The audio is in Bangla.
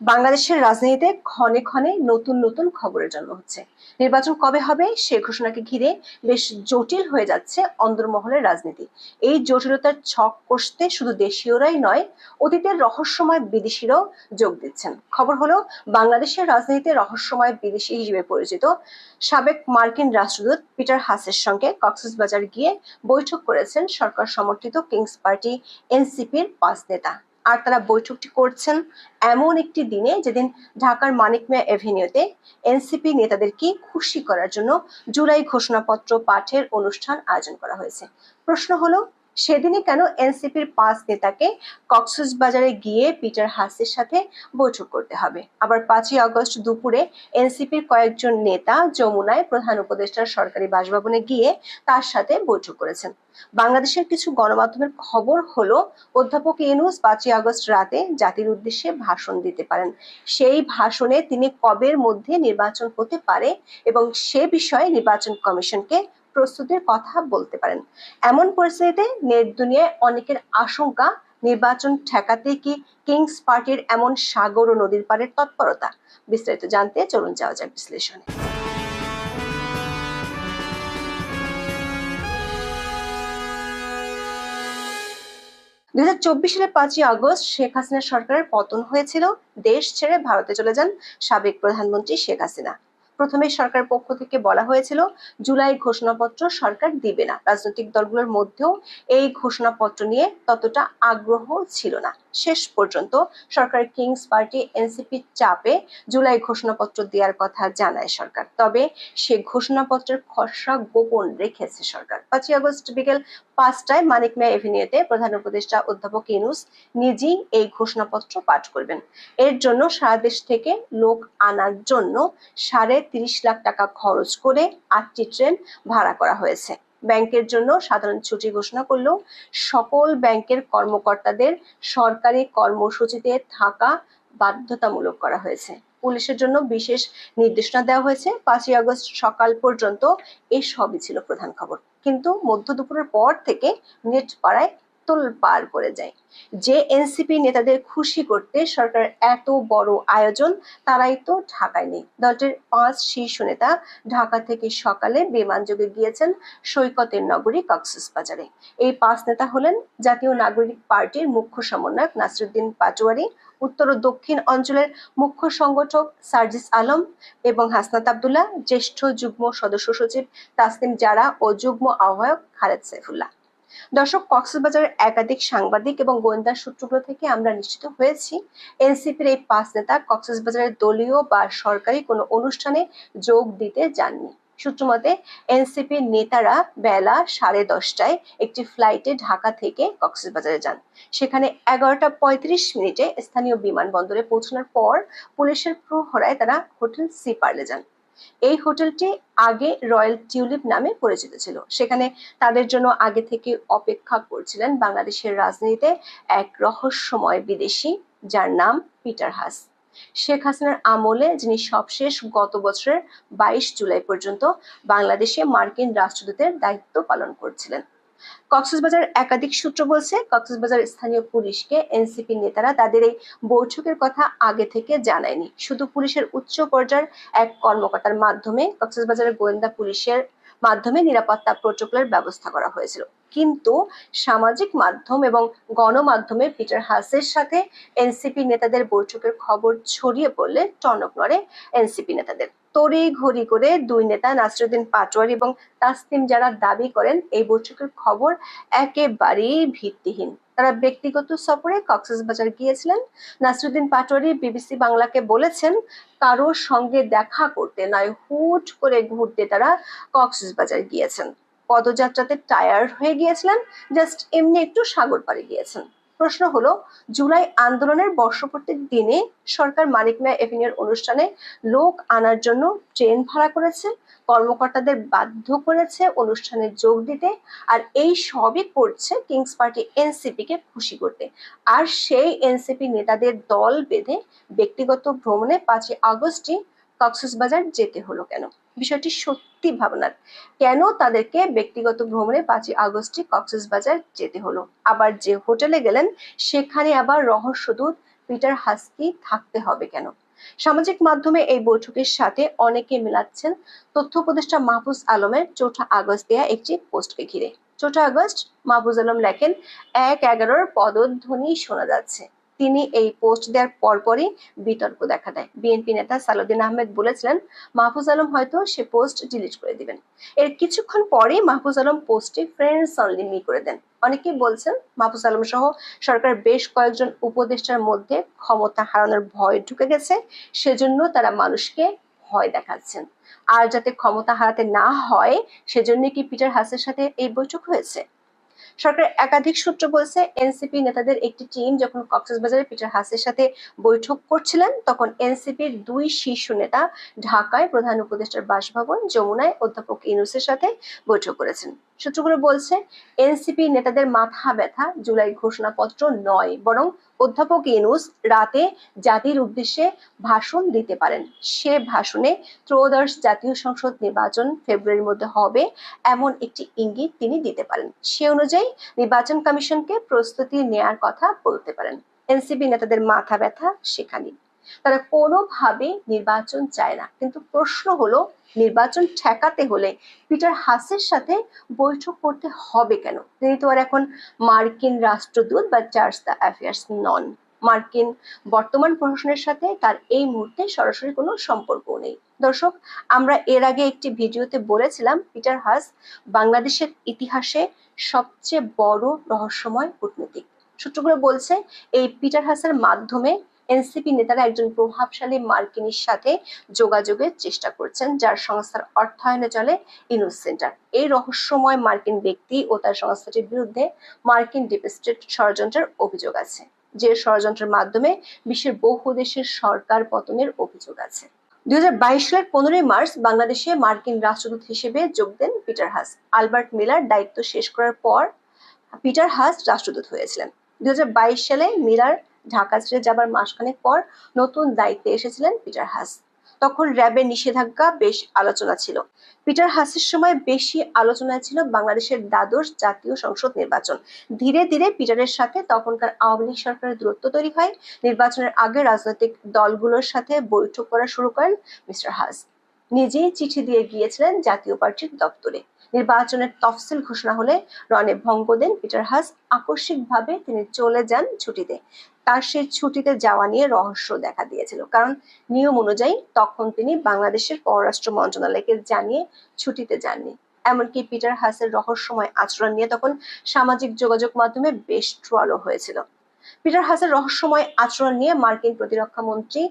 বাংলাদেশের রাজনীতিতে ক্ষণে ক্ষণে নতুন নতুন খবরের জন্ম হচ্ছে। নির্বাচন কবে হবে সে ঘোষণাকে ঘিরে বেশ জটিল হয়ে যাচ্ছে অন্দরমহলের রাজনীতি। এই জটিলতার ছক কষতে শুধু দেশীয়রাই নয়, অতীতের রহস্যময় বিদেশিরাও যোগ দিচ্ছেন। খবর হলো, বাংলাদেশের রাজনীতিতে রহস্যময় বিদেশি হিসেবে পরিচিত সাবেক মার্কিন রাষ্ট্রদূত পিটার হাসের সঙ্গে কক্সবাজার গিয়ে বৈঠক করেছেন সরকার সমর্থিত কিংস পার্টি এনসিপির পাঁচ নেতা। আর তারা বৈঠকটি করছেন এমন একটি দিনে যেদিন ঢাকার মানিক মিয়া এভিনিউতে এনসিপি নেতাদেরকে খুশি করার জন্য জুলাই ঘোষণাপত্র পাঠের অনুষ্ঠান আয়োজন করা হয়েছে। প্রশ্ন হলো সেদিনই কেন এনসিপির পাঁচ নেতাকে কক্সবাজারে গিয়ে পিটার হাসির সাথে বৈঠক করতে হবে? আবার পাঁচই আগস্ট দুপুরে এনসিপির কয়েকজন নেতা যমুনায় প্রধান উপদেষ্টার সরকারি বাসভবনে গিয়ে তার সাথে বৈঠক করেছেন। বাংলাদেশের কিছু গণমাধ্যমের খবর হলো, অধ্যাপক ইউনুস পাঁচই আগস্ট রাতে জাতির উদ্দেশ্যে ভাষণ দিতে পারেন। সেই ভাষণে তিনি কবের মধ্যে নির্বাচন হতে পারে এবং সে বিষয়ে নির্বাচন কমিশনকে প্রস্তুতির কথা বলতে পারেন। এমন পরিস্থিতিতে নেট দুনিয়ায় অনেকের আশঙ্কা, নির্বাচন ঠেকাতে কি কিংস পার্টির এমন সাগর ও নদীর পাড়ের তৎপরতা? বিস্তারিত জানতে চলুন যাওয়া যাক বিশ্লেষণে। দুই হাজার চব্বিশ সালের পাঁচই আগস্ট শেখ হাসিনা সরকারের পতন হয়েছিল। দেশ ছেড়ে ভারতে চলে যান সাবেক প্রধানমন্ত্রী শেখ হাসিনা। প্রথমে সরকার পক্ষ থেকে বলা হয়েছিল, জুলাই ঘোষণাপত্র সরকার দিবে না। রাজনৈতিক দলগুলোর মধ্যেও এই ঘোষণাপত্র নিয়ে ততটা আগ্রহ ছিল না। শেষ পর্যন্ত সরকার কিংস পার্টি এনসিপি চাপে জুলাই ঘোষণাপত্র দেওয়ার কথা জানায় সরকার। তবে সে ঘোষণাপত্রের খসড়া গোপন রেখেছে সরকার। পাঁচই আগস্ট বিকেল পাঁচটায় মানিক মিয়া এভিনিউতে প্রধান উপদেষ্টা অধ্যাপক ইনুস নিজেই এই ঘোষণাপত্র পাঠ করবেন। এর জন্য সারা দেশ থেকে লোক আনার জন্য সাড়ে তিরিশ লাখ টাকা খরচ করে আটটি ট্রেন ভাড়া করা হয়েছে। ব্যাংকের জন্য সাধারণ ছুটি ঘোষণা করলেও সকল ব্যাংকের কর্মকর্তাদের সরকারি কর্মসূচিতে থাকা বাধ্যতামূলক করা হয়েছে। পুলিশের জন্য বিশেষ নির্দেশনা দেওয়া হয়েছে। পাঁচই আগস্ট সকাল পর্যন্ত এই সবই ছিল প্রধান খবর। কিন্তু মধ্য দুপুরের পর থেকে নেট পাড়ায় তোল পার করে যায়। যে এনসিপি নেতাদের খুশি করতে সরকার এত বড় আয়োজন, তারাই তো ঢাকায় নেই দলটির পাঁচ শীর্ষ নেতা ঢাকা থেকে সকালে বিমান যোগে গিয়েছেন সৈকতের নগরী কক্সবাজারে। এই পাঁচ নেতা হলেন জাতীয় নাগরিক পার্টির মুখ্য সমন্বয়ক নাসরুদ্দিন পাটোয়ারি, উত্তর ও দক্ষিণ অঞ্চলের মুখ্য সংগঠক সার্জিস আলম এবং হাসনাত আবদুল্লাহ, জ্যেষ্ঠ যুগ্ম সদস্য সচিব তাসনিম জারা ও যুগ্ম আহ্বায়ক খালেদ সাইফুল্লাহ। দর্শক, কক্সবাজারের একাধিক সাংবাদিক এবং গোয়েন্দা সূত্রগুলো থেকে আমরা নিশ্চিত হয়েছি, এনসিপির এই পাঁচ নেতা কক্সবাজারের দলীয় বা সরকারি কোনো অনুষ্ঠানে যোগ দিতে যাননি। সূত্রমতে এনসিপি নেতারা বেলা সাড়ে দশটায় একটি ফ্লাইটে ঢাকা থেকে কক্সবাজারে যান। সেখানে এগারোটা পঁয়ত্রিশ মিনিটে স্থানীয় বিমানবন্দরে পৌঁছানোর পর পুলিশের প্রহরায় তারা হোটেল সি পার্লে যান। এই হোটেলটি আগে রয়্যাল টিউলিপ নামে পরিচিত ছিল। সেখানে তাদের জন্য আগে থেকে অপেক্ষা করছিলেন বাংলাদেশের রাজনীতিতে এক রহস্যময় বিদেশি যার নাম পিটার হাস। শেখ হাসিনার আমলে যিনি সবশেষ গত বছরের বাইশ জুলাই পর্যন্ত বাংলাদেশে মার্কিন রাষ্ট্রদূতের দায়িত্ব পালন করছিলেন। কক্সবাজার একাধিক সূত্র বলছে, কক্সবাজার স্থানীয় পুলিশকে এনসিপি নেতারা তাদের এই বৈঠকের কথা আগে থেকে জানায়নি। শুধু পুলিশের উচ্চ পর্যায়ের এক কর্মকর্তার মাধ্যমে কক্সবাজারের গোয়েন্দা পুলিশের মাধ্যমে নিরাপত্তা প্রোটোকলের ব্যবস্থা করা হয়েছিল। কিন্তু সামাজিক মাধ্যম এবং গণমাধ্যমে পিটার হাসের সাথে এনসিপি নেতাদের বৈঠকের খবর ছড়িয়ে পড়লে টনক নড়ে এনসিপি নেতাদের। তড়ি ঘড়ি করে দুই নেতা নাসরুদ্দিন পাটোয়ারি এবং তাসনিম যারা দাবি করেন, এই বৈঠকের খবর একেবারেই ভিত্তিহীন। তারা ব্যক্তিগত সফরে কক্সবাজার গিয়েছিলেন। নাসরুদ্দিন পাটোয়ারি বিবিসি বাংলাকে বলেছেন কারোর সঙ্গে দেখা করতে নয়, হুট করে ঘুরতে তারা কক্সবাজার গিয়েছেন। পদযাত্রাতে টায়ার্ড হয়ে গিয়েছিলেন জাস্ট এমনি একটু সাগর পাড়ে গিয়েছেন। প্রশ্ন হলো, জুলাই আন্দোলনের বর্ষপূর্তির দিনে সরকার মানিক মিয়া এভিনিউর অনুষ্ঠানে লোক আনার জন্য ট্রেন ভাড়া করেছে, কর্মকর্তাদের বাধ্য করেছে অনুষ্ঠানে যোগ দিতে, আর এই সবই করছে কিংস পার্টি এনসিপি কে খুশি করতে। আর সেই এনসিপি নেতাদের দল বেঁধে ব্যক্তিগত ভ্রমণে পাঁচই আগস্টই কক্সবাজার যেতে হলো কেন? বিষয়টি সত্যি ভাবনার। কেন তাদেরকে ব্যক্তিগত ভ্রমণে পাঁচই আগস্টে কক্সবাজার যেতে হলো? আবার যে হোটেলে গেলেন, সেখানে আবার রহস্যদূত পিটার হাসকি থাকতে হবে কেন? সামাজিক মাধ্যমে এই বৈঠকের সাথে অনেকে মিলাচ্ছেন তথ্য উপদেষ্টা মাহফুজ আলমের চৌঠা আগস্ট দেয়া একটি পোস্টকে ঘিরে। চৌঠা আগস্ট, মাহফুজ আলম লেখেন, এক এগারোর পদধ্বনি শোনা যাচ্ছে। তিনি এই পোস্ট দেওয়ার পরপরই বিতর্ক দেখা দেয়। বিএনপি নেতা সালাউদ্দিন আহমেদ বলেছিলেন, মাহফুজ আলম হয়তো সে পোস্ট ডিলিট করে দিবেন। এর কিছুক্ষণ পরে মাহফুজ আলম পোস্টটি ফ্রেন্ডস অনলি মি করে দেন। অনেকেই বলছেন, মাহফুজ আলম সহ সরকার বেশ কয়েকজন উপদেষ্টার মধ্যে ক্ষমতা হারানোর ভয় ঢুকে গেছে, সেজন্য তারা মানুষকে ভয় দেখাচ্ছেন। আর যাতে ক্ষমতা হারাতে না হয় সেজন্য কি পিটার হাসের সাথে এই বৈঠক হয়েছে? সরকারের একাধিক সূত্র বলছে, এনসিপি নেতাদের একটি টিম যখন কক্সবাজারে পিটার হাসের সাথে বৈঠক করছিলেন, তখন এনসিপির দুই শীর্ষ নেতা ঢাকায় প্রধান উপদেষ্টার বাসভবন, যমুনায় অধ্যাপক ইনুসের সাথে বৈঠক করেছেন। সূত্রগুলো বলছে এনসিপি নেতাদের মাথা ব্যথা জুলাই ঘোষণাপত্র নয়, বরং অধ্যাপক ইনুস রাতে জাতির উদ্দেশ্যে ভাষণ দিতে পারেন। সে ভাষণে ত্রয়োদশ জাতীয় সংসদ নির্বাচন ফেব্রুয়ারির মধ্যে হবে এমন একটি ইঙ্গিত তিনি দিতে পারেন। সে অনুযায়ী নির্বাচন কমিশনকে প্রস্তুতি নেয়ার কথা বলতে পারেন। এনসিপি নেতাদের মাথা ব্যথা সেখানে তারা কোনোভাবে নির্বাচন চায় না। কিন্তু প্রশ্ন হলো, নির্বাচন ঠেকাতে হলে পিটার হাসের সাথে বৈঠক করতে হবে কেন? তিনি তো আর এখন মার্কিন রাষ্ট্রদূত বা চার্জ দ্য অ্যাফেয়ার্স নন। মার্কিন বর্তমান প্রশাসনের সাথে তার এই মুহূর্তে সরাসরি কোনো সম্পর্ক নেই। দর্শক, আমরা এর আগে একটি ভিডিওতে বলেছিলাম, পিটার হাস বাংলাদেশের ইতিহাসে সবচেয়ে বড় রহস্যময় কূটনীতিক। সূত্রগুলো বলছে, এই পিটার হাসের মাধ্যমে এনসিপি নেতারা একজন প্রভাবশালী মার্কিনীর সাথে যোগাযোগের চেষ্টা করছেন, যার সংস্থার অর্থায়নে চলে ইনুস সেন্টার। এই রহস্যময় মার্কিন ব্যক্তি ও তার সংস্থাটির বিরুদ্ধে মার্কিন ডিপ স্টেট ষড়যন্ত্রের অভিযোগ আছে, যে ষড়যন্ত্রের মাধ্যমে বিশ্বের বহু দেশের সরকার পতনের অভিযোগ আছে। দুই হাজার বাইশ সালের পনেরোই মার্চ বাংলাদেশে মার্কিন রাষ্ট্রদূত হিসেবে যোগ দেন পিটার হাস। আলবার্ট মিলার দায়িত্ব শেষ করার পর পিটার হাস রাষ্ট্রদূত হয়েছিলেন। দুই হাজার বাইশ সালে মিলার ঢাকা ছেড়ে যাবার মাসখানেক পর নতুন দায়িত্বে এসেছিলেন পিটার হাস। তখন র্যাবের নিষেধাজ্ঞা বেশ আলোচনা ছিল। পিটার হাসের সময় বেশি আলোচনা ছিল বাংলাদেশের দ্বাদশ জাতীয় সংসদ নির্বাচন। ধীরে ধীরে পিটারের সাথে তখনকার আওয়ামী লীগ সরকারের দূরত্ব তৈরি হয়। নির্বাচনের আগে রাজনৈতিক দলগুলোর সাথে বৈঠক করা শুরু করেন মিস্টার হাস। নিজেই চিঠি দিয়ে গিয়েছিলেন জাতীয় পার্টির দপ্তরে। নির্বাচনের তফসিল ঘোষণা হলে রনে ভঙ্গ দেন পিটার হাস। আকস্মিকভাবে তিনি চলে যান ছুটিতে। তার সেই ছুটিতে যাওয়া নিয়ে রহস্য দেখা দিয়েছিল। কারণ নিয়ম অনুযায়ী তখন তিনি বাংলাদেশের পররাষ্ট্র মন্ত্রণালয়কে জানিয়ে ছুটিতে যাননি। এমনকি পিটার হাসের রহস্যময় আচরণ নিয়ে তখন সামাজিক যোগাযোগ মাধ্যমে বেশ ট্রলও হয়েছিল। পিটার হাসের রহস্যময় আচরণ নিয়ে মার্কিন প্রতিরক্ষা মন্ত্রী